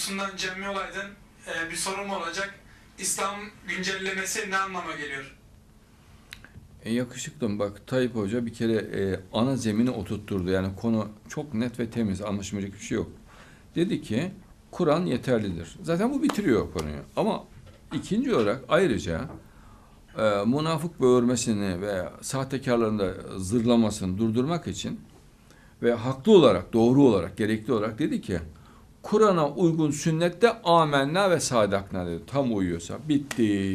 konusundan Cemil Olay'dan e, bir sorum olacak. İslam güncellemesi ne anlama geliyor? E, yakışıklım bak Tayyip Hoca bir kere e, ana zemini oturtturdu. Yani konu çok net ve temiz anlaşılmayacak bir şey yok. Dedi ki Kur'an yeterlidir. Zaten bu bitiriyor konuyu. Ama ikinci olarak ayrıca e, münafık böğürmesini ve sahtekarların da zırlamasını durdurmak için ve haklı olarak, doğru olarak, gerekli olarak dedi ki Kur'an'a uygun sünnette amenna ve sadakna dedi. Tam uyuyorsa bitti.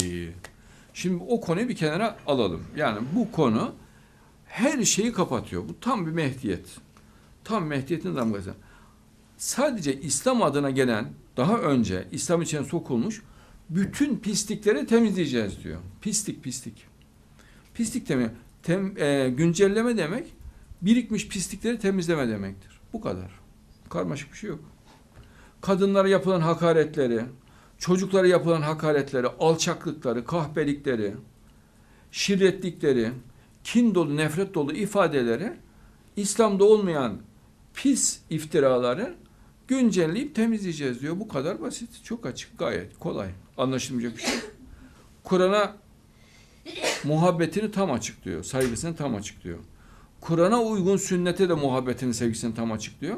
Şimdi o konuyu bir kenara alalım. Yani bu konu her şeyi kapatıyor. Bu tam bir mehdiyet. Tam mehdiyetin damgası. Sadece İslam adına gelen daha önce İslam içine sokulmuş bütün pislikleri temizleyeceğiz diyor. Pislik pislik. Pislik demek tem, e, güncelleme demek birikmiş pislikleri temizleme demektir. Bu kadar. Karmaşık bir şey yok. Kadınlara yapılan hakaretleri, çocuklara yapılan hakaretleri, alçaklıkları, kahpelikleri, şirretlikleri, kin dolu, nefret dolu ifadeleri, İslam'da olmayan pis iftiraları güncelleyip temizleyeceğiz diyor. Bu kadar basit, çok açık, gayet kolay. Anlaşılmayacak bir şey. Kur'an'a muhabbetini tam açıklıyor, saygısını tam açıklıyor. Kur'an'a uygun sünnete de muhabbetini, sevgisini tam açıklıyor.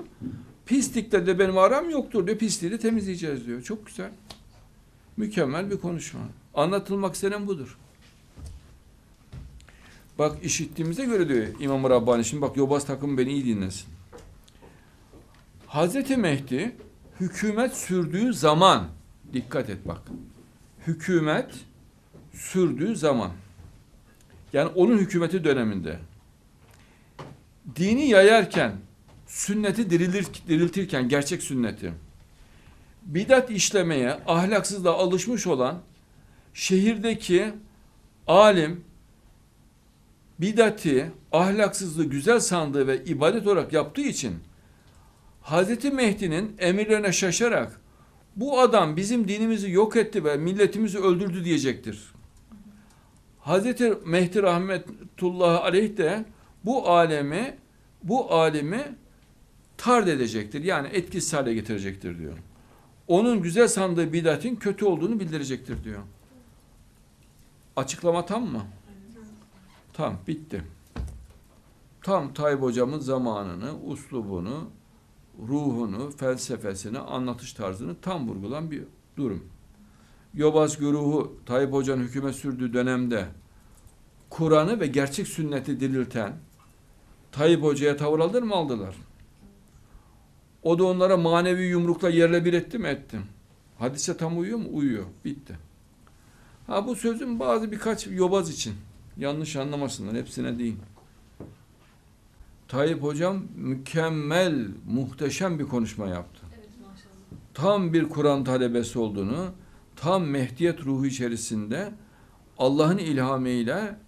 Pislikte de benim aram yoktur diyor. Pisliği de temizleyeceğiz diyor. Çok güzel. Mükemmel bir konuşma. Anlatılmak istenen budur. Bak işittiğimize göre diyor İmam Rabbani. Şimdi bak yobaz takımı beni iyi dinlesin. Hazreti Mehdi hükümet sürdüğü zaman dikkat et bak. Hükümet sürdüğü zaman yani onun hükümeti döneminde dini yayarken sünneti dirilir, diriltirken gerçek sünneti. Bidat işlemeye ahlaksızlığa alışmış olan şehirdeki alim bidati, ahlaksızlığı güzel sandığı ve ibadet olarak yaptığı için Hazreti Mehdi'nin emirlerine şaşarak bu adam bizim dinimizi yok etti ve milletimizi öldürdü diyecektir. Hazreti Mehdi rahmetullah aleyh de bu alemi bu alemi tard edecektir. Yani etkisiz hale getirecektir diyor. Onun güzel sandığı bidatin kötü olduğunu bildirecektir diyor. Açıklama tam mı? Tam bitti. Tam Tayyip hocamın zamanını, uslubunu, ruhunu, felsefesini, anlatış tarzını tam vurgulan bir durum. Yobaz güruhu Tayyip Hoca'nın hükümet sürdüğü dönemde Kur'an'ı ve gerçek sünneti dirilten Tayyip Hoca'ya tavır alır mı aldılar? O da onlara manevi yumrukla yerle bir etti mi? Ettim. Hadise tam uyuyor mu? Uyuyor. Bitti. Ha bu sözüm bazı birkaç yobaz için. Yanlış anlamasınlar. Hepsine değil. Tayyip Hocam mükemmel, muhteşem bir konuşma yaptı. Evet maşallah. Tam bir Kur'an talebesi olduğunu, tam Mehdiyet ruhu içerisinde Allah'ın ilhamıyla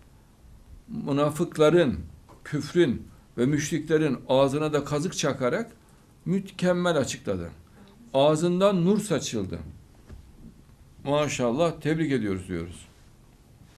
münafıkların, küfrün ve müşriklerin ağzına da kazık çakarak mükemmel açıkladı. Ağzından nur saçıldı. Maşallah tebrik ediyoruz diyoruz.